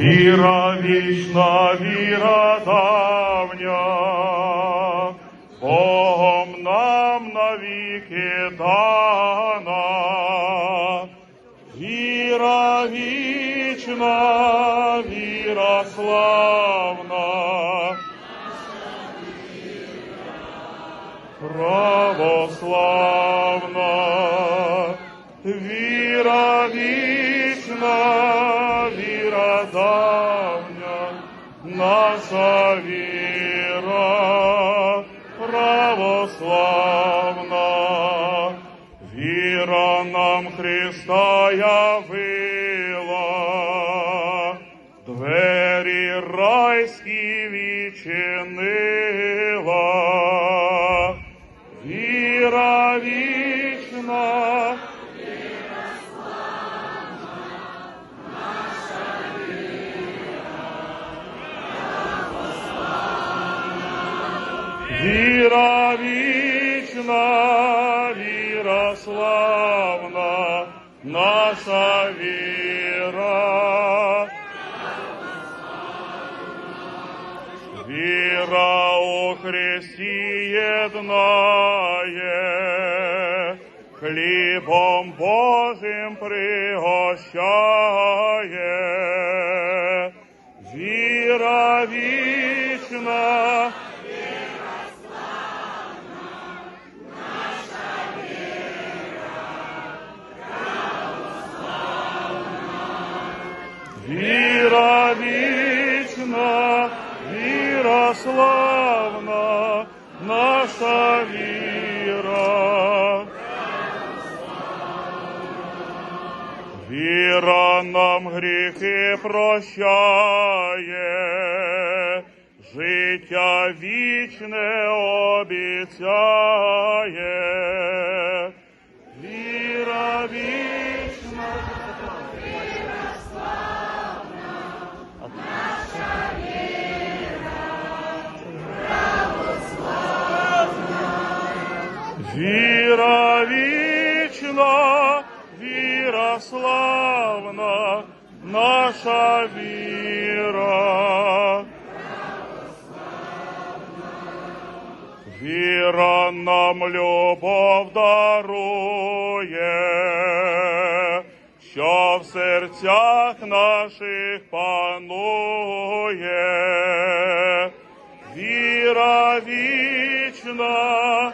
Віра вічна, віра давня, Богом нам навіки дана. Віра вічна, віра славна. Православна, віра вічна, віра давня, наша віра православна, віра нам Христа явила, двері райські відчинила. Віра вічна, віра вічна, віра славна, наша віра. Віра у Христі єднає, хлібом Божим пригощає. Віра вічна, Віра вічна, віра славна, наша віра. Віра нам гріхи прощає, життя вічне обіцяє. Віра славна, наша віра. Віра нам любов дарує, що в серцях наших панує. Віра вічна,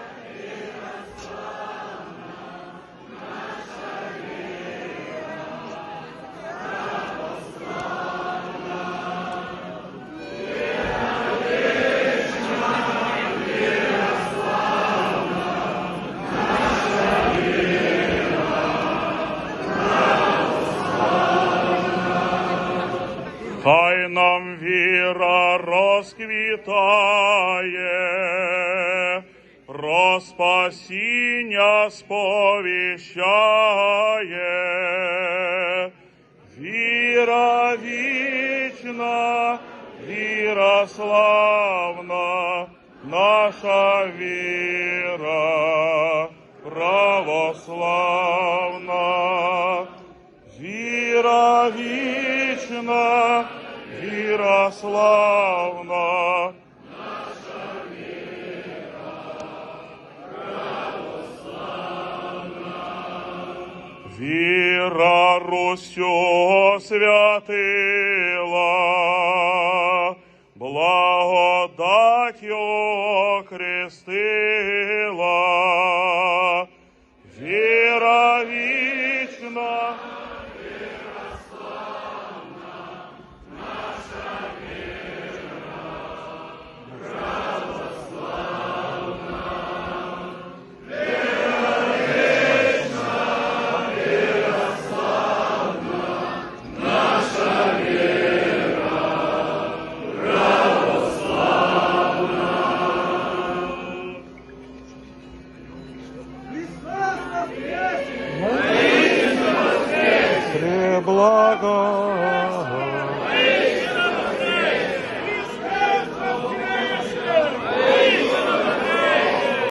розквітає, про спасіння сповіщає. Віра вічна, віра славна, наша віра православна. Віра вічна, віра славна. Віра Русю святила, благодать охрестила. благо.